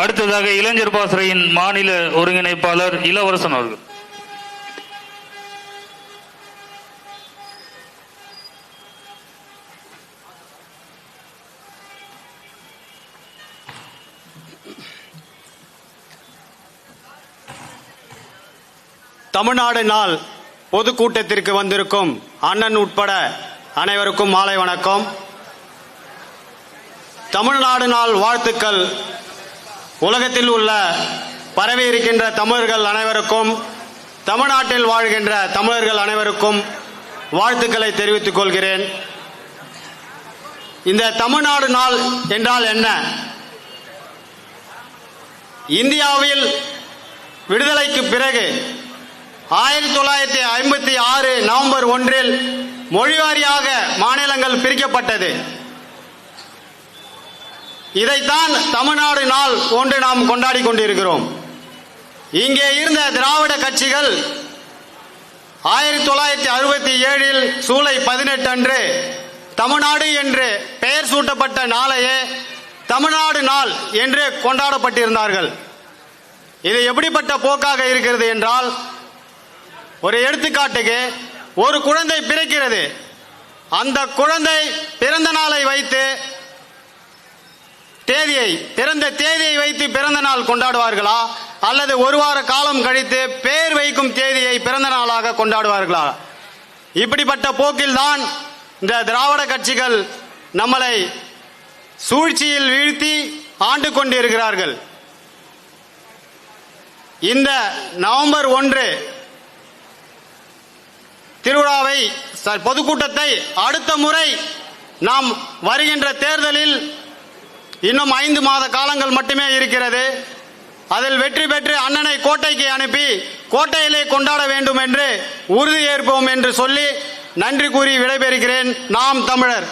அடுத்ததாக இளைஞர் பாசறையின் மாநில ஒருங்கிணைப்பாளர் இளவரசன் அவர்கள். தமிழ்நாடு நாள் பொதுக்கூட்டத்திற்கு வந்திருக்கும் அண்ணன் உட்பட அனைவருக்கும் மாலை வணக்கம். தமிழ்நாடு நாள் வாழ்த்துக்கள் உலகத்தில் உள்ள பரவி இருக்கின்ற தமிழர்கள் அனைவருக்கும் தமிழ்நாட்டில் வாழ்கின்ற தமிழர்கள் அனைவருக்கும் வாழ்த்துக்களை தெரிவித்துக் கொள்கிறேன். இந்த தமிழ்நாடு நாள் என்றால் என்ன? இந்தியாவில் விடுதலைக்கு பிறகு ஆயிரத்தி தொள்ளாயிரத்தி ஐம்பத்தி ஆறு நவம்பர் ஒன்றில் மொழிவாரியாக மாநிலங்கள் பிரிக்கப்பட்டது. இதைத்தான் தமிழ்நாடு நாள் ஒன்று நாம் கொண்டாடி கொண்டிருக்கிறோம். இங்கே இருந்த திராவிட கட்சிகள் ஆயிரத்தி தொள்ளாயிரத்தி அறுபத்தி ஏழில் சூலை பதினெட்டு அன்று தமிழ்நாடு என்று பெயர் சூட்டப்பட்ட நாளையே தமிழ்நாடு நாள் என்று கொண்டாடப்பட்டிருந்தார்கள். இது எப்படிப்பட்ட போக்காக இருக்கிறது என்றால் ஒரு எடுத்துக்காட்டுக்கு ஒரு குழந்தை பிறக்கிறது. அந்த குழந்தை பிறந்த நாளை வைத்து தேதியை பிறந்த தேதியை வைத்து பிறந்த நாள் கொண்டாடுவார்களா? அல்லது ஒரு வார காலம் கழித்து பேர் வைக்கும் தேதியை பிறந்த நாளாக கொண்டாடுவார்களா? இப்படிப்பட்ட போக்கில்தான் இந்த திராவிட கட்சிகள் நம்மளை சூழ்ச்சியில் வீழ்த்தி ஆண்டு கொண்டிருக்கிறார்கள். இந்த நவம்பர் ஒன்று திருவிழாவை பொதுக்கூட்டத்தை அடுத்த முறை நாம் வருகின்ற தேர்தலில் இன்னும் ஐந்து மாத காலங்கள் மட்டுமே இருக்கிறது. அதில் வெற்றி பெற்று அண்ணனை கோட்டைக்கு அனுப்பி கோட்டையிலே கொண்டாட வேண்டும் என்று உறுதி ஏற்போம் என்று சொல்லி நன்றி கூறி விடைபெறுகிறேன். நாம் தமிழர்.